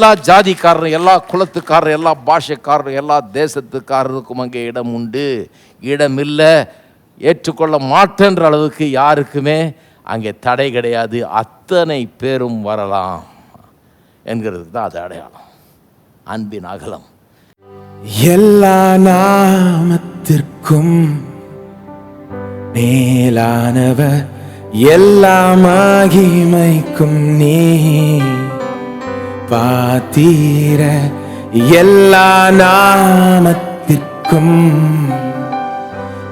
எல்லா ஜாதிக்காரரும் எல்லா குலத்துக்காரரும் எல்லா பாஷைக்காரரும் எல்லா தேசத்துக்காரருக்கும் அங்கே இடம் உண்டு. இடமில்லை ஏற்றுக்கொள்ள மாட்டேன்ற அளவுக்கு யாருக்குமே அங்கே தடை கிடையாது. அத்தனை பேரும் வரலாம் என்கிறதுக்கு தான் அது அடையாளம். அன்பின் அகலம். எல்லா நாமத்திற்கும் மேலானவர் எல்லா மகிமைக்கும் நீ. பாத்தீர எல்லா நாமத்திற்கும்.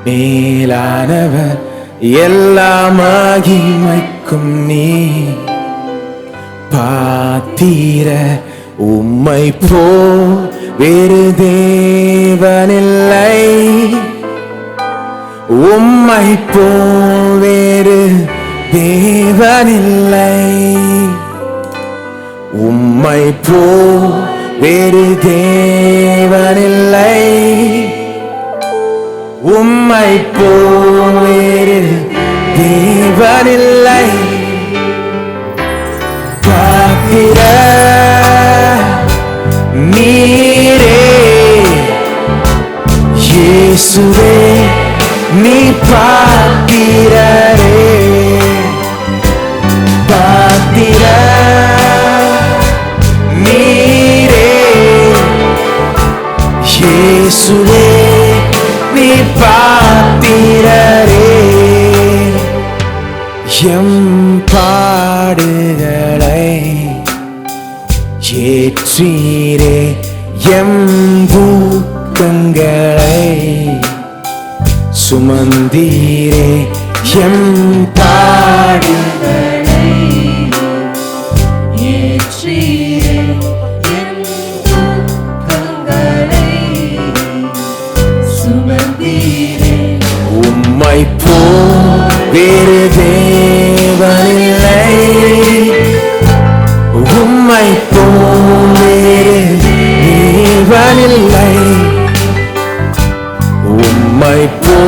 மேலானவர் எல்லா மகிமைக்கும் நீ. பாத்தீர உம்மை போ வேறு தேவனில்லை. உம்மை போ வேறு தேவனில்லை. உம்மை போ வேறு தேவனில்லை. உம்மை போ வேறு தேவனில்லை. காத்திர நீரே. இயேசுவே நீ பார்க்கிற இயேசுவே நீ பாத்திரரே எம் பாடுகளை ஏற்றீரே எம் பூக்கங்களை சுமந்தீரே. எம் பாடுகளை போ வேறு தேவனில்லை. உம்மை போ வேறு தேவனில்லை. உம்மை போ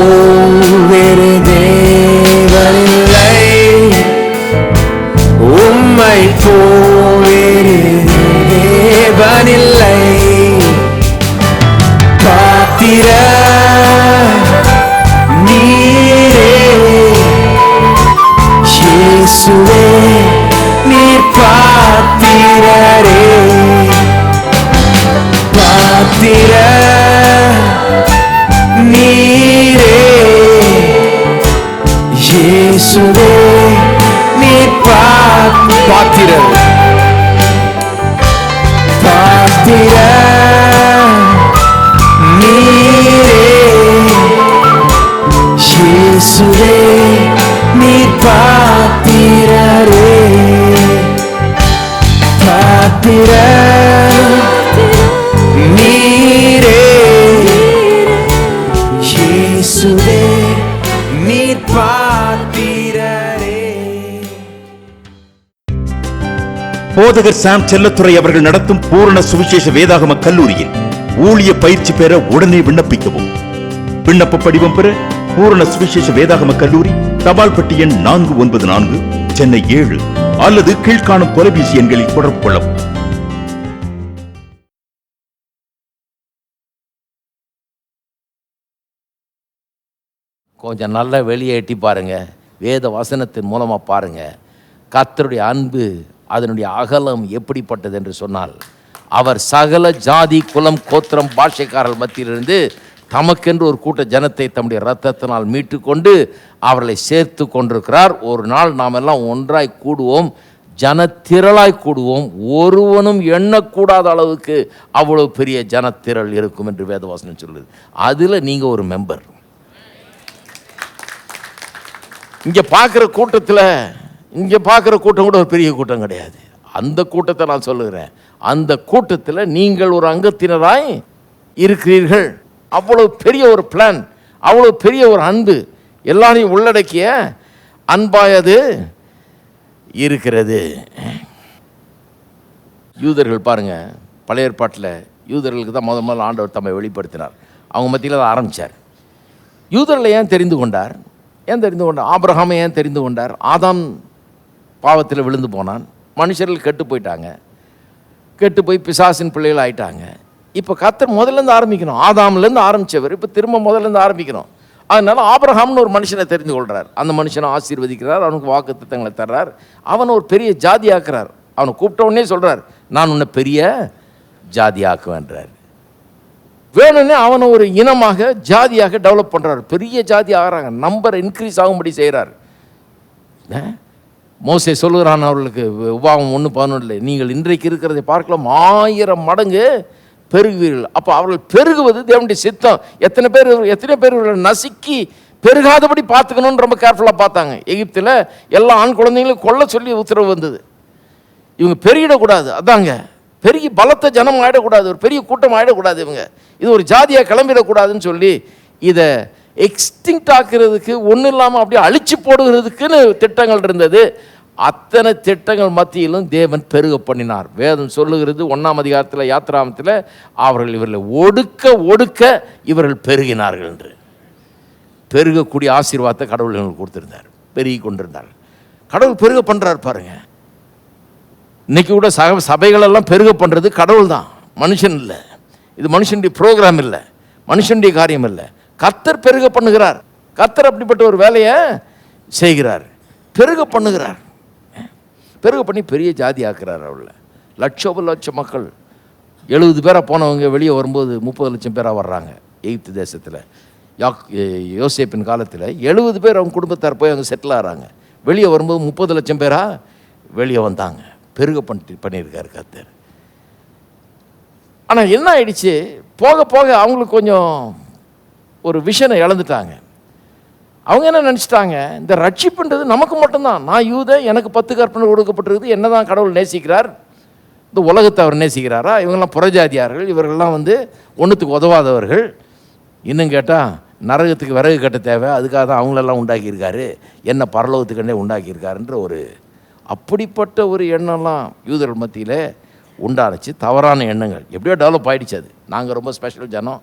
பாத்திரர் போதகர் சாம் செல்லத்துறை அவர்கள் நடத்தும் பூரண சுவிசேஷ வேதாகம கல்லூரியில் ஊழிய பயிற்சி பெற உடனே விண்ணப்பிக்கவும். விண்ணப்ப படிவம் பெற பூரண சுவிசேஷ வேதாகம கல்லூரி தபால் பெட்டி எண் நான்கு ஒன்பது நான்கு சென்னை ஏழு அல்லது கீழ்காணும் தொலைபேசி எண்களில் தொடர்பு கொள்ளவும். கொஞ்சம் நல்லா வெளியே எட்டி பாருங்க. வேத வசனத்தின் மூலமாக பாருங்க. கத்தருடைய அன்பு அதனுடைய அகலம் எப்படிப்பட்டது என்று சொன்னால் அவர் சகல ஜாதி குலம் கோத்திரம் பாஷைக்காரர்கள் மத்தியிலிருந்து தமக்கென்று ஒரு கூட்ட ஜனத்தை தம்முடைய இரத்தத்தினால் மீட்டு கொண்டு அவர்களை சேர்த்து கொண்டிருக்கிறார். ஒரு நாள் நாம் எல்லாம் ஒன்றாய் கூடுவோம் ஜனத்திரளாய் கூடுவோம். ஒருவனும் எண்ணக்கூடாத அளவுக்கு அவ்வளவு பெரிய ஜனத்திரள் இருக்கும் என்று வேதவாசனம் சொல்லுது. அதில் நீங்கள் ஒரு மெம்பர் இங்கே பார்க்குற கூட்டத்தில் இங்கே பார்க்குற கூட்டம் கூட ஒரு பெரிய கூட்டம் கிடையாது. அந்த கூட்டத்தை நான் சொல்லுகிறேன். அந்த கூட்டத்தில் நீங்கள் ஒரு அங்கத்தினராய் இருக்கிறீர்கள். அவ்வளோ பெரிய ஒரு பிளான் அவ்வளோ பெரிய ஒரு அன்பு எல்லாரையும் உள்ளடக்கிய அன்பாயது இருக்கிறது. யூதர்கள் பாருங்கள் பழைய ஏற்பாட்டில் யூதர்களுக்கு தான் முத முதல்ல ஆண்டவர் தம்மை வெளிப்படுத்தினார். அவங்க மத்தியில் அதை ஆரம்பித்தார் யூதர்களை ஏன் தெரிந்து கொண்டார்? ஏன் தெரிந்து கொண்டார்? ஆபிரகாமை ஏன் தெரிந்து கொண்டார்? ஆதாம் பாவத்தில் விழுந்து போனான். மனுஷர்கள் கெட்டு போயிட்டாங்க. கெட்டு போய் பிசாசின் பிள்ளைகள் ஆயிட்டாங்க. இப்போ கத்தர் முதல்லேருந்து ஆரம்பிக்கணும். ஆதாம்லேருந்து ஆரம்பித்தவர் இப்போ திரும்ப முதல்லேருந்து ஆரம்பிக்கணும். அதனால ஆபரஹாம்னு ஒரு மனுஷனை தெரிந்து கொள்கிறார் அந்த மனுஷனை ஆசீர்வதிக்கிறார். அவனுக்கு வாக்கு திட்டங்களை தர்றார். அவனை ஒரு பெரிய ஜாதி ஆக்குறார் அவனை கூப்பிட்ட உடனே சொல்கிறார் நான் உன்னை பெரிய ஜாதி ஆக்குவேன்றார் வேணும்னே அவனை ஒரு இனமாக ஜாதியாக டெவலப் பண்ணுறாரு பெரிய ஜாதி ஆகிறாங்க. நம்பர் இன்க்ரீஸ் ஆகும்படி செய்கிறார் மோசை சொல்லுகிறான் அவர்களுக்கு உபாவம் ஒன்று பதினொன்றில் நீங்கள் இன்றைக்கு இருக்கிறதை பார்க்கலாம் ஆயிரம் மடங்கு பெருகுவீர்கள். அப்போ அவர்கள் பெருகுவது தேவனுடைய சித்தம். எத்தனை பேர் எத்தனை பேர் நசுக்கி பெருகாதபடி பார்த்துக்கணும்னு ரொம்ப கேர்ஃபுல்லாக பார்த்தாங்க. எகிப்தில் எல்லா ஆண் குழந்தைங்களும் கொல்ல சொல்லி உத்தரவு வந்தது. இவங்க பெருகிடக்கூடாது அதாங்க. பெருகி பலத்த ஜனம் ஆயிடக்கூடாது ஒரு பெரிய கூட்டம் ஆகிடக்கூடாது இவங்க. இது ஒரு ஜாதியாக கிளம்பிடக்கூடாதுன்னு சொல்லி இதை எக்ஸ்டிங்க்ட் ஆக்குறதுக்கு ஒன்றும் இல்லாமல் அப்படியே அழிச்சு போடுகிறதுக்குன்னு திட்டங்கள் இருந்தது. அத்தனை திட்டங்கள் மத்தியிலும் தேவன் பெருக பண்ணினார். வேதம் சொல்லுகிறது ஒன்றாம் அதிகாரத்தில் யாத்திராமத்தில் அவர்கள் இவர்களை ஒடுக்க ஒடுக்க இவர்கள் பெருகினார்கள் என்று. பெருகக்கூடிய ஆசீர்வாதத்தை கடவுள் எங்களுக்கு கொடுத்திருந்தார். பெருகி கொண்டிருந்தார். கடவுள் பெருக பண்ணுறார் பாருங்கள் இன்னைக்கு கூட சக சபைகளெல்லாம் பெருக பண்ணுறது கடவுள் தான் மனுஷன் இல்லை. இது மனுஷனுடைய ப்ரோக்ராம் இல்லை. மனுஷனுடைய காரியம் இல்லை. கத்தர் பெருக பண்ணுகிறார். கத்தர் அப்படிப்பட்ட ஒரு வேலையை செய்கிறார். பெருக பண்ணுகிறார். பெருக பண்ணி பெரிய ஜாதி ஆக்குறார் அவளை லட்சோப லட்சம் மக்கள். எழுபது பேராக போனவங்க வெளியே வரும்போது முப்பது லட்சம் பேராக வர்றாங்க எகிப்து தேசத்தில். யாக் யோசேப்பின் காலத்தில் எழுபது பேர் அவங்க குடும்பத்தார் போய் அவங்க செட்டில் ஆகிறாங்க வெளியே வரும்போது முப்பது லட்சம் பேராக வெளியே வந்தாங்க. பெருக பண்ணி பண்ணியிருக்காரு கத்தர் ஆனால் என்ன ஆயிடுச்சு? போக போக அவங்களுக்கு கொஞ்சம் ஒரு விஷனை இழந்துட்டாங்க. அவங்க என்ன நினச்சிட்டாங்க? இந்த ரட்சிப்புன்றது நமக்கு மட்டும்தான். நான் யூத எனக்கு பத்து கற்பனை கொடுக்கப்பட்டிருக்குது. என்னதான் கடவுள் நேசிக்கிறார்? இந்த உலகத்தை அவர் நேசிக்கிறாரா? இவங்கெல்லாம் புறஜாதியார்கள். இவர்கள்லாம் வந்து ஒன்றுத்துக்கு உதவாதவர்கள். இன்னும் கேட்டால் நரகத்துக்கு விறகு கட்ட தேவை. அதுக்காக தான் அவங்களெல்லாம் உண்டாக்கியிருக்காரு. என்ன பரலோகத்துக்கண்டே உண்டாக்கியிருக்காருன்ற ஒரு அப்படிப்பட்ட ஒரு எண்ணம்லாம் யூதர்கள் மத்தியில் உண்டானுச்சு. தவறான எண்ணங்கள். எப்படியோ டெவலப் ஆகிடுச்சு அது. நாங்கள் ரொம்ப ஸ்பெஷல் ஜனம்.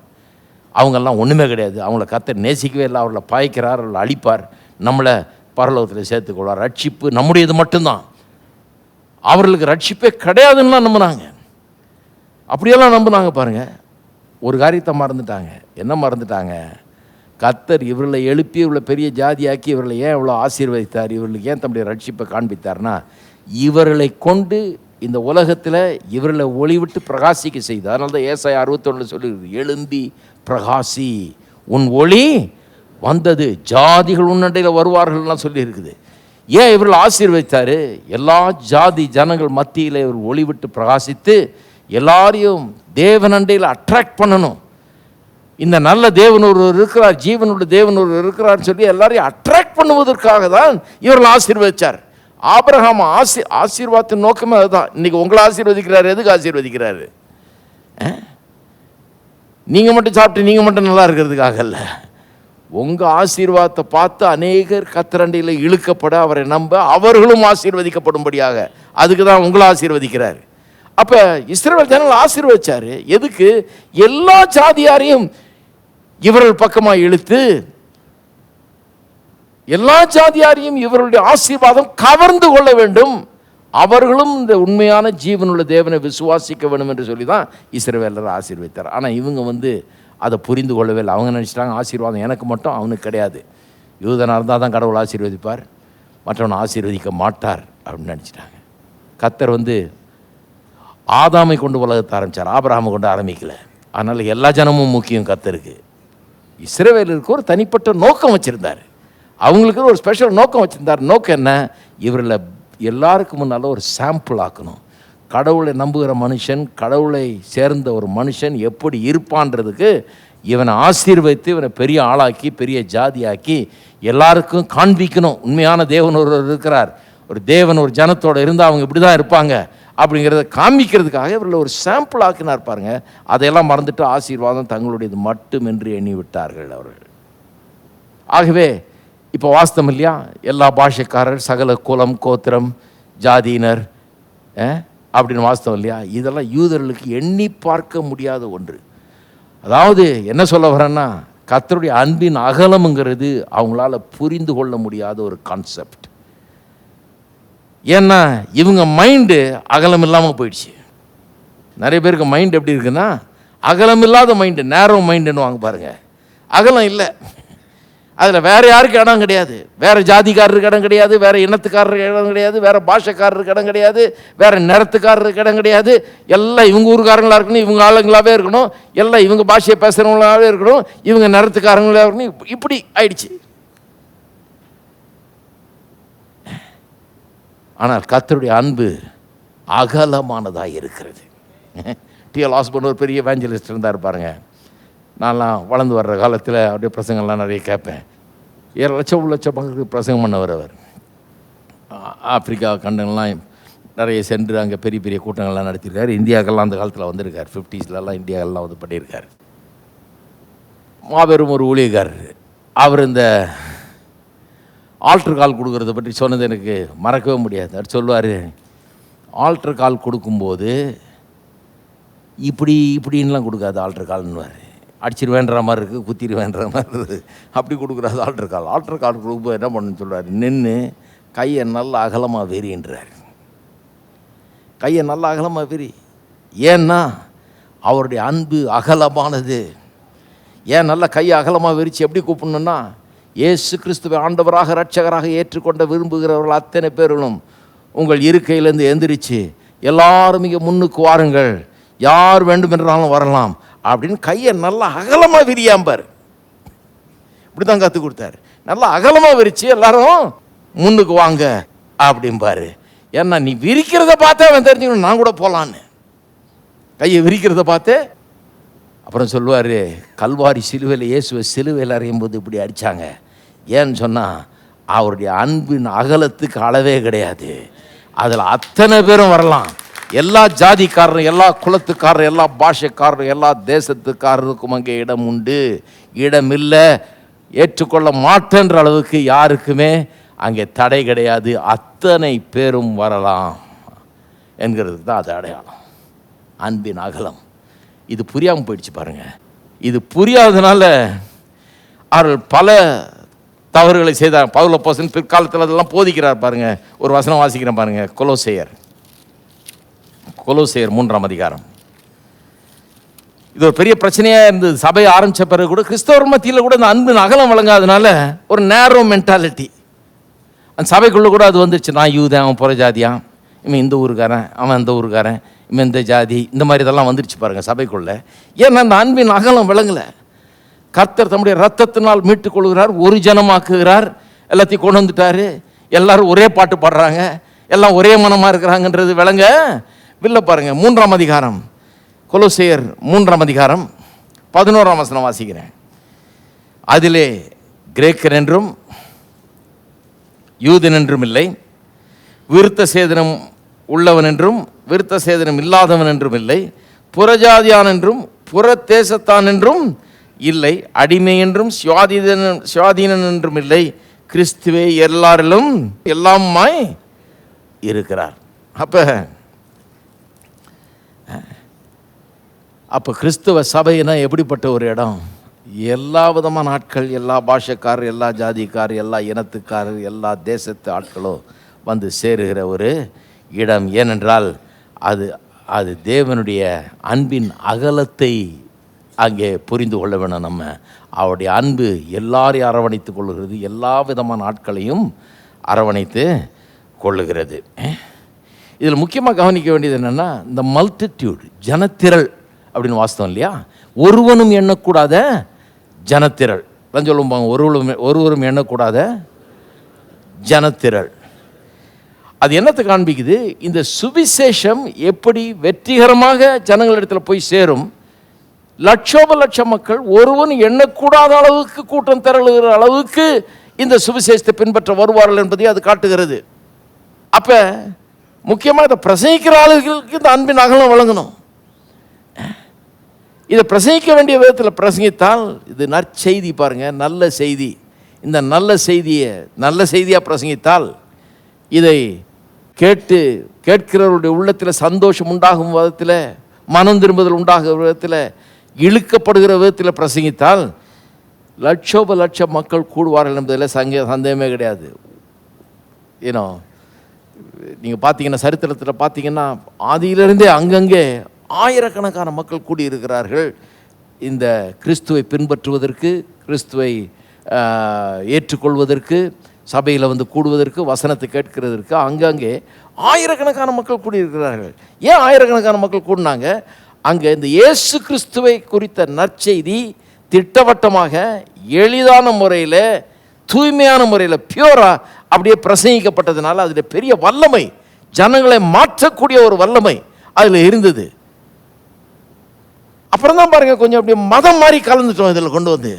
அவங்கெல்லாம் ஒன்றுமே கிடையாது. அவங்கள கத்தர் நேசிக்கவே இல்லை. அவர்களை பாய்க்கிறார் அவர்களை அழிப்பார். நம்மளை பரலோகத்தில் சேர்த்துக்கொள்வார். ரட்சிப்பு நம்முடையது மட்டும்தான். அவர்களுக்கு ரட்சிப்பே கிடையாதுன்னா நம்பினாங்க. அப்படியெல்லாம் நம்பினாங்க பாருங்க. ஒரு காரியத்தை மறந்துட்டாங்க. என்ன மறந்துட்டாங்க? கத்தர் இவர்களை எழுப்பி இவ்வளோ பெரிய ஜாதியாக்கி இவர்களை ஏன் இவ்வளோ ஆசீர்வதித்தார்? இவர்களுக்கு ஏன் தம்முடைய ரட்சிப்பை காண்பித்தார்னா இவர்களை கொண்டு இந்த உலகத்தில் இவர்களை ஒளிவிட்டு பிரகாசிக்க செய்து அதனால தான் ஏசாய் அறுபத்தொன்னில் சொல்லியிருக்கு எழும்பி பிரகாசி உன் ஒளி வந்தது. ஜாதிகள் உன்னண்டையில் வருவார்கள்லாம் சொல்லியிருக்குது. ஏன் இவர்கள் ஆசீர்வதித்தார்? எல்லா ஜாதி ஜனங்கள் மத்தியில் இவர் ஒளிவிட்டு பிரகாசித்து எல்லாரையும் தேவனண்டையில் அட்ராக்ட் பண்ணணும். இந்த நல்ல தேவன் ஒருவர் இருக்கிறார் ஜீவனுடைய தேவன் ஒருவர் இருக்கிறார்னு சொல்லி எல்லாரையும் அட்ராக்ட் பண்ணுவதற்காக தான் இவர்கள் ஆசீர்வதித்தார் ஆபிரகாம் ஆசி ஆசீர்வாதத்தின் நோக்கமே அதுதான். இன்றைக்கி உங்களை ஆசீர்வதிக்கிறார் எதுக்கு ஆசீர்வதிக்கிறாரு? நீங்கள் மட்டும் சாப்பிட்டு நீங்கள் மட்டும் நல்லா இருக்கிறதுக்காக இல்லை உங்கள் ஆசீர்வாதத்தை பார்த்து அநேகர் கத்திரண்டியில் இழுக்கப்பட அவரை நம்ப அவர்களும் ஆசீர்வதிக்கப்படும்படியாக அதுக்கு தான் உங்களை ஆசீர்வதிக்கிறார். அப்போ இஸ்ரேல் ஜனங்கள் ஆசீர்வதிச்சாரு. எதுக்கு? எல்லா ஜாதியாரையும் இவர்கள் பக்கமாக இழுத்து எல்லா ஜாதியாரையும் இவர்களுடைய ஆசீர்வாதம் கவர்ந்து கொள்ள வேண்டும். அவர்களும் இந்த உண்மையான ஜீவனுள்ள தேவனை விசுவாசிக்க வேண்டும் என்று சொல்லி தான் இஸ்ரவேலர் ஆசீர்வித்தார் ஆனால் இவங்க வந்து அதை புரிந்து கொள்ளவே இல்லை. அவங்க நினச்சிட்டாங்க ஆசீர்வாதம் எனக்கு மட்டும் அவனுக்கு கிடையாது. யூதனாக இருந்தால் தான் கடவுள் ஆசீர்வதிப்பார். மற்றவனை ஆசீர்வதிக்க மாட்டார். அப்படின்னு நினச்சிட்டாங்க. கத்தர் வந்து ஆதாமை கொண்டு உலகத்தை ஆரம்பித்தார் ஆபராமை கொண்டு ஆரம்பிக்கல. அதனால் எல்லா ஜனமும் முக்கியம் கத்தருக்கு இஸ்ரேவேலருக்கு ஒரு தனிப்பட்ட நோக்கம் வச்சுருந்தார். அவங்களுக்கு ஒரு ஸ்பெஷல் நோக்கம் வச்சுருந்தார். நோக்கம் என்ன? இவரில் எல்லாருக்கும் முன்னால் ஒரு சாம்பிள் ஆக்கணும். கடவுளை நம்புகிற மனுஷன் கடவுளை சேர்ந்த ஒரு மனுஷன் எப்படி இருப்பான்றதுக்கு இவனை ஆசீர்வதித்து இவனை பெரிய ஆளாக்கி பெரிய ஜாதியாக்கி எல்லாருக்கும் காண்பிக்கணும். உண்மையான தேவன் ஒருவர் இருக்கிறார். ஒரு தேவன் ஒரு ஜனத்தோடு இருந்தால் அவங்க இப்படி தான் இருப்பாங்க அப்படிங்கிறத காமிக்கிறதுக்காக இவர்களை ஒரு சாம்பிள் ஆக்கினார் பாருங்க. அதையெல்லாம் மறந்துட்டு ஆசீர்வாதம் தங்களுடையது மட்டுமின்றி எண்ணி விட்டார்கள் அவர்கள். ஆகவே இப்போ வாஸ்தவம் இல்லையா? எல்லா பாஷைக்காரர் சகல குலம் கோத்திரம் ஜாதியினர் அப்படின்னு வாஸ்தவம் இல்லையா? இதெல்லாம் யூதர்களுக்கு எண்ணி பார்க்க முடியாத ஒன்று. அதாவது என்ன சொல்ல வரேன்னா கத்தருடைய அன்பின் அகலம்ங்கிறது அவங்களால புரிந்து கொள்ள முடியாத ஒரு கான்செப்ட் ஏன்னா இவங்க மைண்டு அகலம் இல்லாமல் போயிடுச்சு. நிறைய பேருக்கு மைண்ட் எப்படி இருக்குன்னா அகலம் இல்லாத மைண்டு நேரோ மைண்டுன்னு வாங்க பாருங்கள் அகலம் இல்லை. அதில் வேறு யாருக்கு இடம் கிடையாது. வேறு ஜாதிக்காரருக்கு இடம் கிடையாது வேறு இனத்துக்காரருக்கு இடம் கிடையாது வேறு பாஷைக்காரருக்கு இடம் கிடையாது வேறு நிறத்துக்காரருக்கு இடம் கிடையாது. எல்லாம் இவங்க ஊருக்காரங்களாக இருக்கணும் இவங்க ஆளுங்களாகவே இருக்கணும் எல்லாம் இவங்க பாஷையை பேசுகிறவங்களாவே இருக்கணும் இவங்க நிறத்துக்காரங்களாக இருக்கணும். இப்படி ஆயிடுச்சு. ஆனால் கத்தருடைய அன்பு அகலமானதாக இருக்கிறது. டிஎல் ஹாஸ்பன் ஒரு பெரிய வேஞ்சலிஸ்ட் இருந்தார் பாருங்கள் நான்லாம் வளர்ந்து வர்ற காலத்தில் அப்படியே பிரசங்கம்லாம் நிறைய கேட்பேன். ஏழு லட்சம் லட்சம் பங்குக்கு பிரசங்கம் பண்ணவர் அவர். ஆப்பிரிக்கா கண்டங்கள்லாம் நிறைய சென்று அங்கே பெரிய பெரிய கூட்டங்கள்லாம் நடத்தியிருக்காரு. இந்தியாக்கெல்லாம் அந்த காலத்தில் வந்திருக்கார். ஃபிஃப்டிஸ்லலாம் இந்தியாக்கெல்லாம் வந்து பண்ணியிருக்கார். மாபெரும் ஒரு ஊழியக்காரர். அவர் இந்த ஆல்ட்ரு கால் கொடுக்குறத பற்றி சொன்னது எனக்கு மறக்கவே முடியாது. அவர் சொல்லுவார் ஆல்ட்ரு கால் கொடுக்கும்போது இப்படி இப்படின்லாம் கொடுக்காது ஆல்ட்ரு கால்னுவார் அடிச்சிருவேன்ற மாதிரி இருக்குது குத்திடுவேன்ற மாதிரி இருக்குது அப்படி கொடுக்குற ஆல்ட்ரு கால் ஆல்ட்ரு கால் கொடுக்கும்போது என்ன பண்ணுன்னு சொல்கிறார் நின்று கையை நல்லா அகலமாக வெறின்றார். கையை நல்லா அகலமாக வெறி. ஏன்னா அவருடைய அன்பு அகலமானது. ஏன் நல்ல கையை அகலமாக விரித்து எப்படி கூப்பிடணும்னா இயேசு கிறிஸ்துவை ஆண்டவராக ரட்சகராக ஏற்றுக்கொண்ட விரும்புகிறவர்கள் அத்தனை பேர்களும் உங்கள் இருக்கையிலேருந்து எந்திரிச்சு எல்லாரும் இங்கே முன்னுக்கு வாருங்கள். யார் வேண்டுமென்றாலும் வரலாம். அப்படின்னு கையை நல்லா அகலமாக விரியாம்பார் இப்படி தான் கற்றுக் கொடுத்தாரு. நல்லா அகலமாக விரித்து எல்லாரும் முன்னுக்கு வாங்க அப்படிம்பாரு ஏன்னா நீ விரிக்கிறத பார்த்தே அவன் தெரிஞ்சுக்கணும் நான் கூட போகலான்னு கையை விரிக்கிறத பார்த்து அப்புறம் சொல்லுவார் கல்வாரி சிலுவையில் இயேசுவை சிலுவையில் அறையும் போது இப்படி அடித்தாங்க ஏன்னு சொன்னால் அவருடைய அன்பின் அகலத்துக்கு அளவே கிடையாது. அதில் அத்தனை பேரும் வரலாம். எல்லா ஜாதிக்காரரும் எல்லா குலத்துக்காரரும் எல்லா பாஷைக்காரரும் எல்லா தேசத்துக்காரருக்கும் அங்கே இடம் உண்டு. இடம் இல்லை ஏற்றுக்கொள்ள மாட்டேன்ற அளவுக்கு யாருக்குமே அங்கே தடை கிடையாது. அத்தனை பேரும் வரலாம் என்கிறதுக்கு தான் அது அடையாளம். அன்பின் அகலம். இது புரியாமல் போயிடுச்சு பாருங்க. இது புரியாததுனால அவர்கள் பல தவறுகளை செய்தார் பவுல போசன் பிற்காலத்தில் அதெல்லாம் போதிக்கிறார் பாருங்கள் ஒரு வசனம் வாசிக்கிறேன் பாருங்கள் கொலோசேயர். கொலோசேயர் மூன்றாம் அதிகாரம். இது ஒரு பெரிய பிரச்சனையாக இருந்தது. சபை ஆரம்பித்த பிறகு கூட கிறிஸ்தவர் மத்தியில் கூட இந்த அன்பின் அகலம் வழங்காதனால ஒரு நேரோ மென்டாலிட்டி அந்த சபைக்குள்ளே கூட அது வந்துருச்சு. நான் யூதன் அவன் புற ஜாதியான் இவன் இந்த ஊருக்காரன் அவன் இந்த ஊருக்காரன் இவன் இந்த ஜாதி இந்த மாதிரி இதெல்லாம் வந்துருச்சு பாருங்கள் சபைக்குள்ளே. ஏன்னா அந்த அன்பின் அகலம் விளங்கலை. கர்த்தர் தம்முடைய ரத்தத்தினால் மீட்டுக்கொள்கிறார் ஒரு ஜனமாக்குகிறார் எல்லாத்தையும் கொண்டு வந்துட்டாரு. எல்லாரும் ஒரே பாட்டு பாடுறாங்க. எல்லாம் ஒரே மனமாக இருக்கிறாங்கன்றது விளங்க. வில்ல பாருங்க மூன்றாம் அதிகாரம். கொலோசேயர் மூன்றாம் அதிகாரம் பதினோராம் வசனம் வாசிக்கிறேன். அதிலே கிரேக்கர் என்றும் யூதன் என்றும் இல்லை விருத்த சேதனம் உள்ளவன் என்றும் விருத்த சேதனம் இல்லாதவன் என்றும் இல்லை புறஜாதியான் என்றும் புற தேசத்தான் என்றும் இல்லை அடிமை என்றும் சுவாதீனன் சுவாதீனன் என்றும் இல்லை கிறிஸ்துவே எல்லாரிலும் எல்லாமாய் இருக்கிறார். அப்போ அப்போ கிறிஸ்துவ சபைனா எப்படிப்பட்ட ஒரு இடம்? எல்லா விதமான ஆட்கள் எல்லா பாஷைக்கார் எல்லா ஜாதிக்காரர் எல்லா இனத்துக்காரர் எல்லா தேசத்து ஆட்களும் வந்து சேருகிற ஒரு இடம். ஏனென்றால் அது அது தேவனுடைய அன்பின் அகலத்தை அங்கே புரிந்து கொள்ள வேணும் நம்ம. அவருடைய அன்பு எல்லாரையும் அரவணைத்து கொள்ளுகிறது. எல்லா விதமான ஆட்களையும் அரவணைத்து கொள்ளுகிறது. இதில் முக்கியமாக கவனிக்க வேண்டியது என்னென்னா இந்த மல்டிடியூட் ஜனத்திரள் அப்படின்னு வாஸ்தவம் இல்லையா? ஒருவனும் எண்ணக்கூடாத ஜனத்திரள். தான் சொல்லுவாங்க ஒருவரும் ஒருவரும் எண்ணக்கூடாத ஜனத்திரள். அது என்னத்தை காண்பிக்குது? இந்த சுவிசேஷம் எப்படி வெற்றிகரமாக ஜனங்களிடத்தில் போய் சேரும்? லட்சோப லட்சம் மக்கள் ஒருவன் எண்ணக்கூடாத அளவுக்கு கூட்டம் திரளுகிற அளவுக்கு இந்த சுவிசேஷத்தை பின்பற்ற வருவார்கள் என்பதை அது காட்டுகிறது. அப்போ முக்கியமாக இதை பிரசங்கிக்கிற ஆளுகளுக்கு இந்த அன்பின் அகலம் வழங்கணும். இதை பிரசங்கிக்க வேண்டிய விதத்தில் பிரசங்கித்தால் இது நற்செய்தி பாருங்கள் நல்ல செய்தி. இந்த நல்ல செய்தியை நல்ல செய்தியாக பிரசங்கித்தால் இதை கேட்டு கேட்கிறவருடைய உள்ளத்தில் சந்தோஷம் உண்டாகும் விதத்தில் மனம் திரும்புதல் உண்டாகிற விதத்தில் இழுக்கப்படுகிற விதத்தில் பிரசங்கித்தால் லட்சோப லட்சம் மக்கள் கூடுவார்கள் என்பதில் சங்க சந்தேகமே கிடையாது. ஏன்னோ நீங்கள் பார்த்தீங்கன்னா சரித்திரத்தில் பார்த்தீங்கன்னா ஆதியிலிருந்தே அங்கங்கே ஆயிரக்கணக்கான மக்கள் கூடியிருக்கிறார்கள். இந்த கிறிஸ்துவை பின்பற்றுவதற்கு கிறிஸ்துவை ஏற்றுக்கொள்வதற்கு சபையில் வந்து கூடுவதற்கு வசனத்தை கேட்கிறதற்கு அங்கங்கே ஆயிரக்கணக்கான மக்கள் கூடியிருக்கிறார்கள். ஏன் ஆயிரக்கணக்கான மக்கள் கூடினாங்க? அங்கே இந்த இயேசு கிறிஸ்துவை குறித்த நற்செய்தி திட்டவட்டமாக எளிதான முறையில் தூய்மையான முறையில் பியூரா அப்படியே பிரசங்கிக்கப்பட்டதுனால அதில் பெரிய வல்லமை ஜனங்களை மாற்றக்கூடிய ஒரு வல்லமை அதில் இருந்தது. அப்புறம் தான் பாருங்க கொஞ்சம் அப்படியே மதம் மாதிரி கலந்துட்டோம் இதில் கொண்டு வந்து.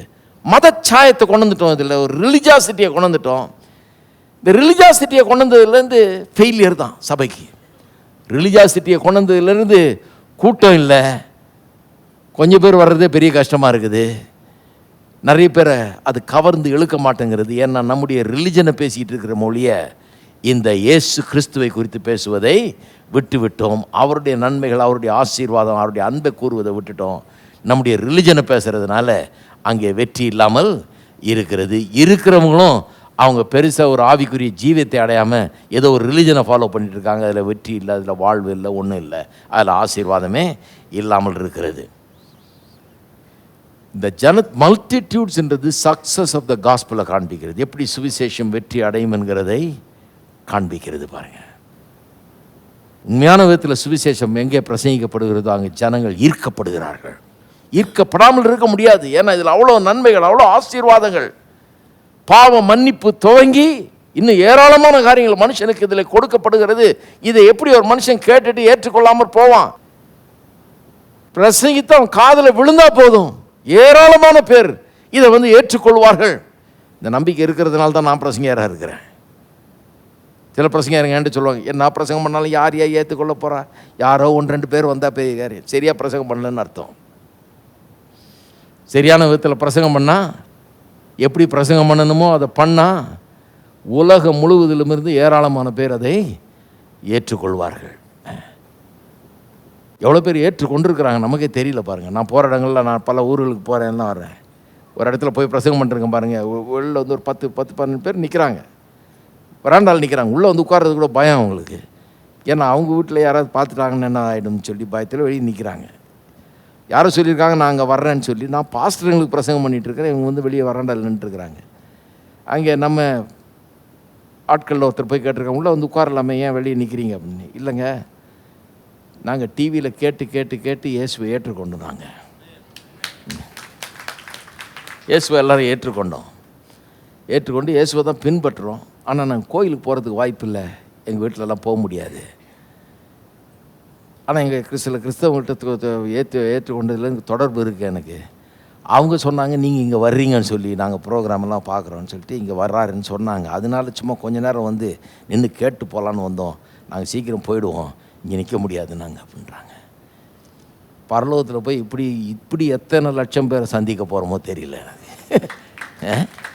மத சாயத்தை கொண்டு வந்துட்டோம் இதில். ஒரு ரிலிஜாசிட்டியை கொண்டு வந்துட்டோம். இந்த ரிலிஜாசிட்டியை கொண்டு வந்ததுலேருந்து ஃபெயிலியர் தான் சபைக்கு. ரிலிஜாசிட்டியை கொண்டு வந்ததுலேருந்து கூட்டம் இல்லை. கொஞ்சம் பேர் வர்றதே பெரிய கஷ்டமாக இருக்குது. நிறைய பேரை அது கவர்ந்து இழுக்க மாட்டேங்கிறது. ஏன்னா நம்முடைய ரிலிஜனை பேசிக்கிட்டு இருக்கிற மொழியை இந்த இயேசு கிறிஸ்துவை குறித்து பேசுவதை விட்டுவிட்டோம். அவருடைய நன்மைகள் அவருடைய ஆசீர்வாதம் அவருடைய அன்பை கூறுவதை விட்டுட்டோம். நம்முடைய ரிலிஜனை பேசுகிறதுனால அங்கே வெற்றி இல்லாமல் இருக்கிறது. இருக்கிறவங்களும் அவங்க பெருசாக ஒரு ஆவிக்குரிய ஜீவியத்தை அடையாமல் ஏதோ ஒரு ரிலிஜனை ஃபாலோ பண்ணிட்டு இருக்காங்க அதில் வெற்றி இல்லை அதில் வாழ்வு இல்லை ஒன்றும் இல்லை. அதில் ஆசீர்வாதமே இல்லாமல் இருக்கிறது. இந்த ஜன மல்டிடியூட்ஸ்ன்றது சக்ஸஸ் ஆஃப் த காஸ்பிளை காண்பிக்கிறது. எப்படி சுவிசேஷம் வெற்றி அடையும் என்கிறதை காண்பிக்கிறது பாருங்கள் உண்மையான விதத்தில் சுவிசேஷம் எங்கே பிரசங்கிக்கப்படுகிறதோ அங்கே ஜனங்கள் ஈர்க்கப்படுகிறார்கள். ஈர்க்கப்படாமல் இருக்க முடியாது. ஏன்னா இதில் அவ்வளோ நன்மைகள் அவ்வளோ ஆசீர்வாதங்கள். பாவ மன்னிப்பு துவங்கி இன்னும் ஏராளமான காரியங்கள் மனுஷனுக்கு இதில் கொடுக்கப்படுகிறது. இதை எப்படி ஒரு மனுஷன் கேட்டுட்டு ஏற்றுக்கொள்ளாமல் போவான்? பிரசங்கித்து அவன் காதில் விழுந்தா போதும். ஏராளமான பேர் இதை வந்து ஏற்றுக்கொள்வார்கள். இந்த நம்பிக்கை இருக்கிறதுனால தான் நான் பிரசங்கியாராக இருக்கிறேன். சில பிரசங்கம் ஏன்ட்டு சொல்லுவாங்க. என்ன பிரசங்கம் பண்ணாலும் யார் யார் ஏற்றுக்கொள்ள போகிறா யாரோ ஒன்று ரெண்டு பேர் வந்தால் பெரிய காரியம். சரியாக பிரசங்கம் பண்ணலன்னு அர்த்தம். சரியான விதத்தில் பிரசங்கம் பண்ணால் எப்படி பிரசங்கம் பண்ணணுமோ அதை பண்ணால் உலகம் முழுவதிலுமிருந்து ஏராளமான பேர் அதை ஏற்றுக்கொள்வார்கள். எவ்வளோ பேர் ஏற்றுக்கொண்டிருக்கிறாங்க நமக்கே தெரியல பாருங்கள் நான் போகிற இடங்களில் நான் பல ஊர்களுக்கு போகிறேன் தான் வர்றேன் ஒரு இடத்துல போய் பிரசங்கம் பண்ணிருக்கேன் பாருங்கள் வெளில வந்து ஒரு பத்து பத்து பன்னெண்டு பேர் நிற்கிறாங்க வராண்டால் நிற்கிறாங்க உள்ளே வந்து உட்கார்றது கூட பயம் அவங்களுக்கு. ஏன்னா அவங்க வீட்டில் யாராவது பார்த்துட்டாங்கன்னு என்ன ஆகிடும்னு சொல்லி பயத்தில் வெளியே நிற்கிறாங்க யாரும் சொல்லியிருக்காங்க நான் அங்கே வர்றேன்னு சொல்லி. நான் பாஸ்டருங்களுக்கு பிரசங்கம் பண்ணிட்டு இருக்கிறேன். இவங்க வந்து வெளியே வராண்டால் நின்றுருக்குறாங்க அங்கே நம்ம ஆட்களில் ஒருத்தர் போய் கேட்டிருக்காங்க உள்ளே வந்து உட்காரலாமே ஏன் வெளியே நிற்கிறீங்க அப்படின்னு. இல்லைங்க. நாங்கள் டிவியில் கேட்டு கேட்டு கேட்டு இயேசுவை ஏற்றுக்கொண்டு நாங்கள் இயேசுவை எல்லோரும் ஏற்றுக்கொண்டோம். ஏற்றுக்கொண்டு இயேசுவை தான் பின்பற்றுறோம். ஆனால் நாங்கள் கோயிலுக்கு போகிறதுக்கு வாய்ப்பு இல்லை. எங்கள் வீட்டிலலாம் போக முடியாது. ஆனால் எங்கள் சில கிறிஸ்தவங்கள்ட்ட ஏற்று ஏற்றுக்கொண்டதில் எனக்கு தொடர்பு இருக்குது எனக்கு. அவங்க சொன்னாங்க நீங்கள் இங்கே வர்றீங்கன்னு சொல்லி நாங்கள் ப்ரோக்ராமெல்லாம் பார்க்குறோன்னு சொல்லிட்டு இங்கே வர்றாருன்னு சொன்னாங்க. அதனால சும்மா கொஞ்ச நேரம் வந்து நின்று கேட்டு போகலான்னு வந்தோம். நாங்கள் சீக்கிரம் போயிடுவோம். இங்கே நிற்க முடியாது நாங்கள் அப்படின்றாங்க. பரலோகத்தில் போய் இப்படி இப்படி எத்தனை லட்சம் பேரை சந்திக்க போகிறோமோ தெரியல எனக்கு.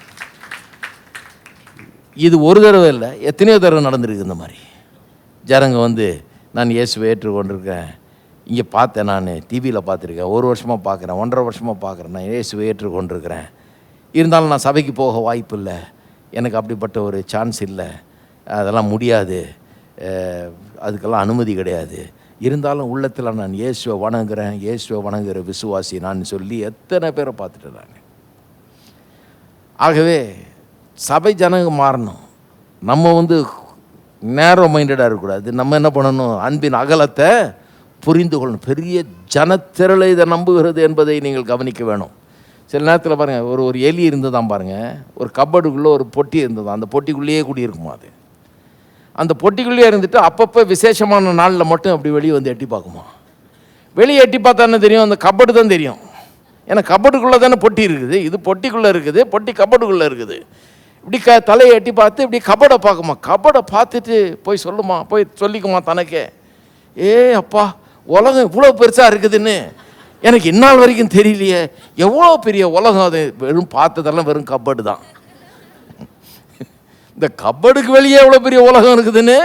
இது ஒரு தடவை இல்லை எத்தனையோ தடவை நடந்திருக்கு இந்த மாதிரி. ஜனங்க வந்து நான் இயேசுவை ஏற்றுக்கொண்டிருக்கேன். இங்கே பார்த்தேன் நான் டிவியில் பார்த்துருக்கேன். ஒரு வருஷமாக பார்க்குறேன் ஒன்றரை வருஷமாக பார்க்குறேன். நான் இயேசுவை ஏற்றுக்கொண்டிருக்கிறேன். இருந்தாலும் நான் சபைக்கு போக வாய்ப்பு இல்லை. எனக்கு அப்படிப்பட்ட ஒரு சான்ஸ் இல்லை. அதெல்லாம் முடியாது. அதுக்கெல்லாம் அனுமதி கிடையாது. இருந்தாலும் உள்ளத்தில் நான் இயேசுவை வணங்குறேன். இயேசுவை வணங்குற விசுவாசி நான் சொல்லி எத்தனை பேரை பார்த்துட்டு நான். ஆகவே சபை ஜனங்க மாறணும். நம்ம வந்து நேரோ மைண்டடாக இருக்கக்கூடாது. நம்ம என்ன பண்ணணும்? அன்பின் அகலத்தை புரிந்து கொள்ளணும். பெரிய ஜனத்திரளை இதை நம்புகிறது என்பதை நீங்கள் கவனிக்க வேணும். சில நேரத்தில் பாருங்கள் ஒரு ஒரு எலி இருந்ததான் பாருங்கள் ஒரு கபடுக்குள்ளே ஒரு பொட்டி இருந்தது. அந்த பொட்டிக்குள்ளேயே குடியிருக்குமா அது? அந்த பொட்டிக்குள்ளேயே இருந்துட்டு அப்பப்போ விசேஷமான நாளில் மட்டும் அப்படி வெளியே வந்து எட்டி பார்க்குமா? வெளியே எட்டி பார்த்தானே தெரியும்? அந்த கபடு தான் தெரியும். ஏன்னா கபடுக்குள்ளே தானே பொட்டி இருக்குது. இது பொட்டிக்குள்ளே இருக்குது. பொட்டி கபடுக்குள்ளே இருக்குது. இப்படி க தலையை எட்டி பார்த்து இப்படி கபடை பார்க்குமா? கபடை பார்த்துட்டு போய் சொல்லுமா? போய் சொல்லிக்குமா தனக்கே? ஏ அப்பா உலகம் இவ்வளோ பெருசாக இருக்குதுன்னு எனக்கு இந்நாள் வரைக்கும் தெரியலையே. எவ்வளோ பெரிய உலகம் அது? வெறும் பார்த்ததெல்லாம் வெறும் கபடு தான். இந்த கபடுக்கு வெளியே எவ்வளோ பெரிய உலகம் இருக்குதுன்னு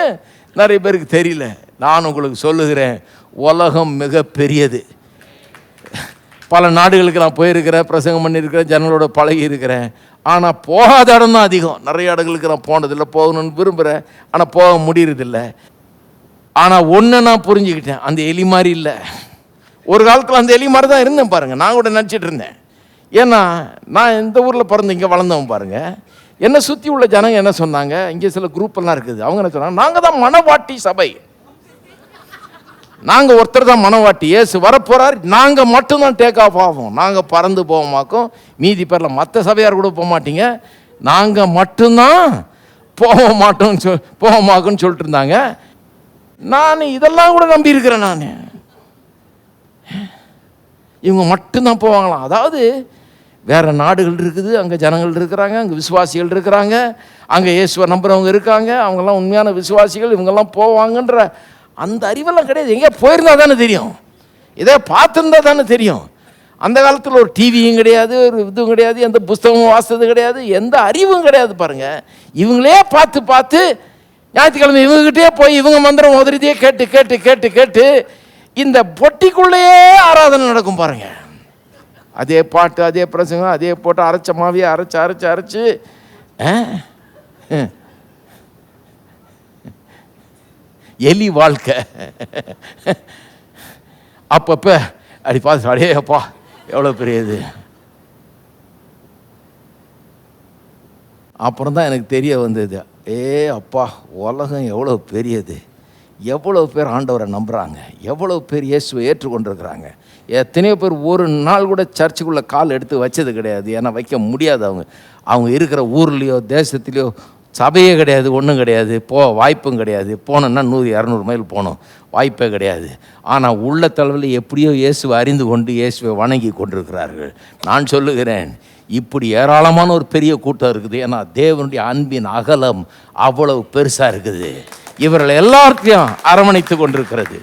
நிறைய பேருக்கு தெரியல. நான் உங்களுக்கு சொல்லுகிறேன் உலகம் மிக பெரியது. பல நாடுகளுக்கு நான் போயிருக்கிறேன் பிரசங்கம் பண்ணியிருக்கிறேன் ஜனங்களோட பழகி இருக்கிறேன். ஆனால் போகாத இடம் தான் அதிகம். நிறைய இடங்களுக்கு நான் போனதில்லை போகணும்னு விரும்புகிறேன் ஆனால் போக முடியறதில்ல ஆனால் ஒன்று நான் புரிஞ்சுக்கிட்டேன் அந்த எலி மாதிரி இல்லை. ஒரு காலத்தில் அந்த எலி மாதிரி தான் இருந்தேன் பாருங்கள் நான் கூட நினச்சிட்டு இருந்தேன். ஏன்னா நான் இந்த ஊரில் பிறந்து இங்கே வளர்ந்தவன் பாருங்கள் என்னை சுற்றி உள்ள ஜனங்க என்ன சொன்னாங்க? இங்கே சில குரூப்பெல்லாம் இருக்குது. அவங்க என்ன சொன்னாங்க? நாங்கள் தான் மனவாட்டி சபை. நாங்கள் ஒருத்தர் தான் மனவாட்டி ஏசு வரப்போகிறார் நாங்கள் மட்டும்தான் டேக் ஆஃப் ஆகும். நாங்கள் பறந்து போவோமாக்கும். மீதி பேரில் மற்ற சபையார் கூட போக மாட்டீங்க. நாங்கள் மட்டும்தான் போக மாட்டோம்னு சொல் போக மாட்டோம்னு சொல்லிட்டு இருந்தாங்க நான் இதெல்லாம் கூட நம்பி இருக்கிறேன் நான். இவங்க மட்டும்தான் போவாங்களாம். அதாவது வேறு நாடுகள் இருக்குது அங்கே ஜனங்கள் இருக்கிறாங்க அங்கே விசுவாசிகள் இருக்கிறாங்க அங்கே இயேசுவை நம்புகிறவங்க இருக்காங்க அவங்கெல்லாம் உண்மையான விசுவாசிகள் இவங்கெல்லாம் போவாங்கன்ற அந்த அறிவெல்லாம் கிடையாது. எங்கேயா போயிருந்தா தானே தெரியும். இதே பார்த்துருந்தா தானே தெரியும். அந்த காலத்தில் ஒரு டிவியும் கிடையாது ஒரு இதுவும் கிடையாது எந்த புஸ்தகமும் வாசித்தது கிடையாது எந்த அறிவும் கிடையாது பாருங்கள் இவங்களே பார்த்து பார்த்து ஞாயிற்றுக்கிழமை இவங்ககிட்டே போய் இவங்க மந்திரம் உதறிதையே கேட்டு கேட்டு கேட்டு கேட்டு இந்த பொட்டிக்குள்ளேயே ஆராதனை நடக்கும் பாருங்கள் அதே பாட்டு அதே பிரசங்கம் அதே போட்டு அரைச்ச மாவியை அரைச்சு அரைச்சு அரைச்சு ஆ? எலி வாழ்க்கை. அப்பப்போ அப்படி பார்த்து அடே அப்பா எவ்வளோ பெரிய இது அப்புறம் தான் எனக்கு தெரிய வந்தது ஏ அப்பா உலகம் எவ்வளோ பெரியது. எவ்வளோ பேர் ஆண்டவரை நம்புகிறாங்க எவ்வளோ பேர் இயேசுவை ஏற்றுக்கொண்டிருக்கிறாங்க. எத்தனையோ பேர் ஒரு நாள் கூட சர்ச்சுக்குள்ளே கால் எடுத்து வச்சது கிடையாது. ஏன்னா வைக்க முடியாது அவங்க. அவங்க இருக்கிற ஊர்லேயோ தேசத்துலேயோ சபையே கிடையாது ஒன்றும் கிடையாது. போ வாய்ப்பும் கிடையாது. போனோன்னா நூறு இரநூறு மைல் போகணும் வாய்ப்பே கிடையாது. ஆனால் உள்ள தலைவில் எப்படியோ இயேசுவை அறிந்து கொண்டு இயேசுவை வணங்கி கொண்டிருக்கிறார்கள். நான் சொல்லுகிறேன் இப்படி ஏராளமான ஒரு பெரிய கூட்டம் இருக்குது. ஏன்னா தேவனுடைய அன்பின் அகலம் அவ்வளவு பெருசாக இருக்குது. இவர்கள் எல்லாத்தையும் அரவணைத்து கொண்டிருக்கிறது.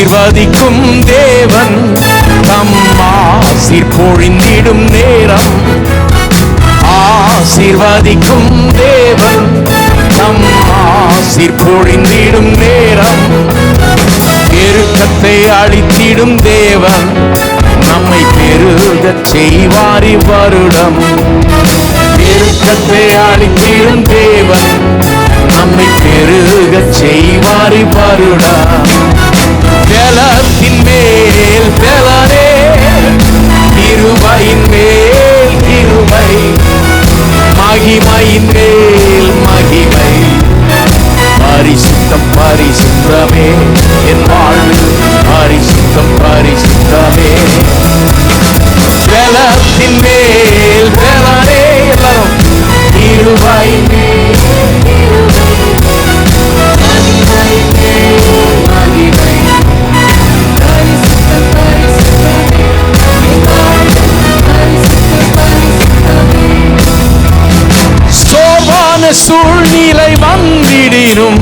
ஆசீர்வதிக்கும் தேவன். தம் ஆசீர் பொழிந்திடும் நேரம். ஆசீர்வதிக்கும் தேவன். தம் ஆசீர் பொழிந்திடும் நேரம். பெருக்கத்தை அழித்திடும் தேவன். நம்மை பெருக செய்வாரி வருடம் பெருக்கத்தை அழித்திடும் தேவன். நம்மை பெருக செய்வாரி வருடம் ஜலத்தின் மேல் ஜலனே சூழ்நிலை வந்திடினும்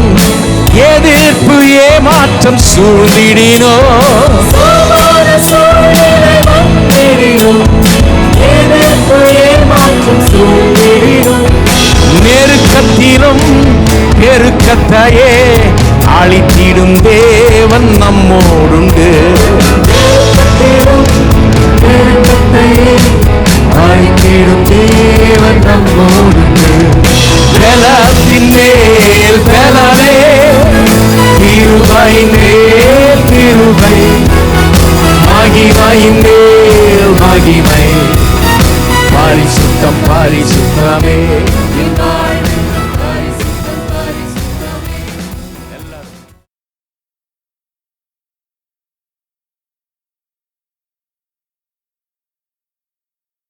எதிர்ப்பு ஏமாற்றம் சூழ்ந்திடினோ? நெருக்கத்திலும் நெருக்கத்தையே அழித்திடும் தேவன் நம்மோடுண்டு. பலத்தின் மேல் பலனே திருவை மேல் திருவை மகிமையின் மேல் மகிமை பரிசுத்தம் பரிசுத்தமே.